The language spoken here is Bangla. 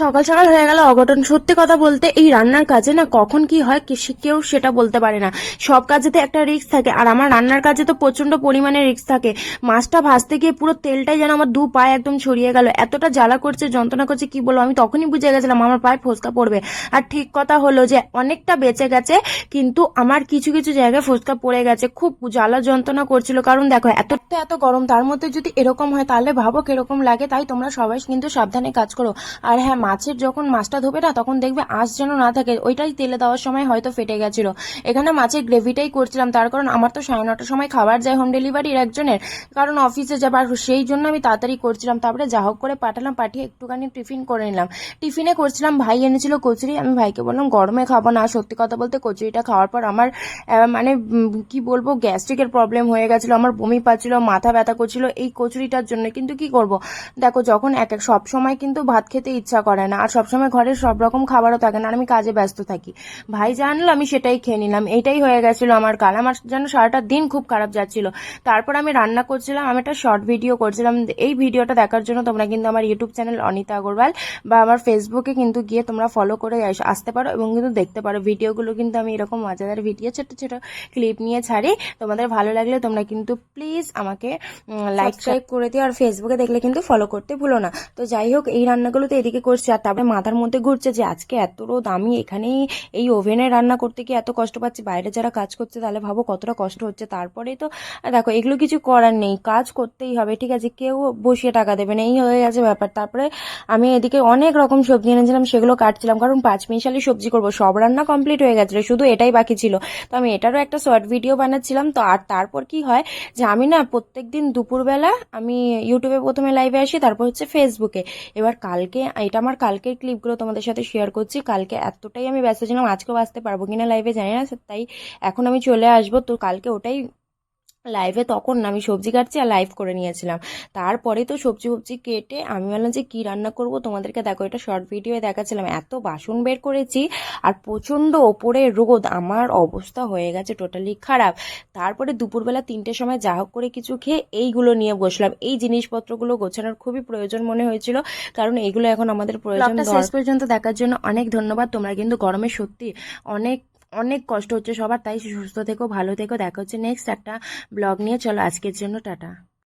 সকাল সকাল হয়ে গেল অঘটন। সত্যি কথা বলতে এই রান্নার কাজে না কখন কি হয় কেউ সেটা বলতে পারে না। সব কাজেতে একটা রিস্ক থাকে। আর আমার রান্নার কাজে তো প্রচণ্ড পরিমাণে রিস্ক থাকে। মাছটা ভাজতে গিয়ে পুরো তেলটাই যেন আমার দু পায়ে একদম ছড়িয়ে গেল। এতটা জ্বালা করছে, যন্ত্রণা করছে, কি বলব? আমি তখনই বুঝে গেছিলাম আমার পায়ে ফোসকা পড়বে। আর ঠিক কথা হলো যে অনেকটা বেঁচে গেছে, কিন্তু আমার কিছু কিছু জায়গায় ফোসকা পড়ে গেছে। খুব জ্বালা যন্ত্রণা করছিল। কারণ দেখো, এত এত গরম। তার মধ্যে যদি এরকম হয়, তাহলে ভাবো কীরকম লাগে। তাই তোমরা সবাই কিন্তু সাবধানে কাজ করো। আর হ্যাঁ মাছের যখন মাছটা ধোবে না, তখন দেখবে আঁশ যেন না থাকে। ওইটাই তেলে দেওয়ার সময় হয়তো ফেটে গেছিল। এখানে মাছের গ্রেভিটাই করছিলাম, তার কারণ আমার তো সাড়ে নটার সময় খাবার যায় হোম ডেলিভারির একজনের। কারণ অফিসে যাবার সেই জন্য আমি তাড়াতাড়ি করছিলাম। তারপরে যা হোক করে পাঠালাম, পাঠিয়ে একটুখানি টিফিন করে নিলাম। টিফিনে করছিলাম, ভাই এনেছিল কচুরি। আমি ভাইকে বললাম, গরমে খাব না। সত্যি কথা বলতে কচুরিটা খাওয়ার পর আমার মানে কি বলব গ্যাস্ট্রিকের প্রবলেম হয়ে গেছিল। আমার বমি পাচ্ছিল, মাথা ব্যথা করছিল এই কচুরিটার জন্য। কিন্তু কি করব? দেখো, যখন এক এক, সব সময় কিন্তু ভাত খেতে ইচ্ছা করে। না। আর সবসময় ঘরের সব রকম খাবারও থাকে না। আর আমি কাজে ব্যস্ত থাকি। ভাই জানলো আমি সেটাই খেয়ে নিলাম। এটাই হয়ে গেছিল আমার কাল। আমার যেন সারাটা দিন খুব খারাপ যাচ্ছিল। তারপর আমি রান্না করছিলাম আমি একটা শর্ট ভিডিও করছিলাম। এই ভিডিওটা দেখার জন্য তোমরা কিন্তু আমার ইউটিউব চ্যানেল অনিতা আগরওয়াল বা আমার ফেসবুকে কিন্তু গিয়ে তোমরা ফলো করে আসতে পারো এবং কিন্তু দেখতে পারো। ভিডিওগুলো কিন্তু আমি এরকম মজাদার ভিডিও ছোট ছোট ক্লিপ নিয়ে ছাড়ি। তোমাদের ভালো লাগলে তোমরা কিন্তু প্লিজ আমাকে লাইক সাবস্ক্রাইব করে দিও। আর ফেসবুকে দেখলে কিন্তু ফলো করতে ভুলো না। তো যাই হোক এই রান্নাগুলো তো এদিকে করছি আর তারপরে মাথার মধ্যে ঘুরছে যে আজকে এত রোদ, আমি এখানেই এই ওভেনে রান্না করতে গিয়ে এত কষ্ট পাচ্ছি, বাইরে যারা কাজ করছে তাহলে ভাবো কতটা কষ্ট হচ্ছে। তারপরেই তো দেখো, এগুলো কিছু করার নেই, কাজ করতেই হবে, ঠিক আছে? কেউ বসিয়ে টাকা দেবে না, এই হয়ে গেছে ব্যাপার। তারপরে আমি এদিকে অনেক রকম সবজি এনেছিলাম, সেগুলো কাটছিলাম, কারণ পাঁচ মিশালি সবজি করব, সব রান্না কমপ্লিট হয়ে গেছিল, শুধু এটাই বাকি ছিল। তো আমি এটারও একটা শর্ট ভিডিও বানাচ্ছিলাম, তো আর তারপর কি হয় যে আমি না প্রত্যেক দিন দুপুরবেলা আমি ইউটিউবে প্রথমে লাইভে আসি, তারপর হচ্ছে ফেসবুকে এবার কালকে এটা আমার কালকের ক্লিপগুলো তোমাদের সাথে শেয়ার করছি। কালকে এতটাই আমি ব্যস্ত ছিলাম, আজকেও আসতে পারব কিনা লাইভে জানি না, তাই এখন আমি চলে আসব। তো কালকে ওটাই লাইভে তখন না আমি সবজি কাটছি আর লাইভ করে নিয়েছিলাম। তারপরে তো সবজি ফবজি কেটে আমি বললাম যে কী রান্না করব? তোমাদেরকে দেখো এটা শর্ট ভিডিওয়ে দেখাচ্ছিলাম। এত বাসন বের করেছি আর প্রচণ্ড ওপরে রোদ। আমার অবস্থা হয়ে গেছে টোটালি খারাপ। তারপরে দুপুরবেলা তিনটের সময় যা হোক করে কিছু খেয়ে এইগুলো নিয়ে বসলাম। এই জিনিসপত্রগুলো গোছানোর খুবই প্রয়োজন মনে হয়েছিল। কারণ এগুলো এখন আমাদের প্রয়োজন শেষ পর্যন্ত দেখার জন্য অনেক ধন্যবাদ। তোমরা কিন্তু গরমে সত্যি অনেক অনেক কষ্ট হচ্ছে সবার, তাই সুস্থ থেকো, ভালো থেকো, দেখা হচ্ছে নেক্সট একটা ব্লগ নিয়ে। চলো, আজকের জন্য টাটা।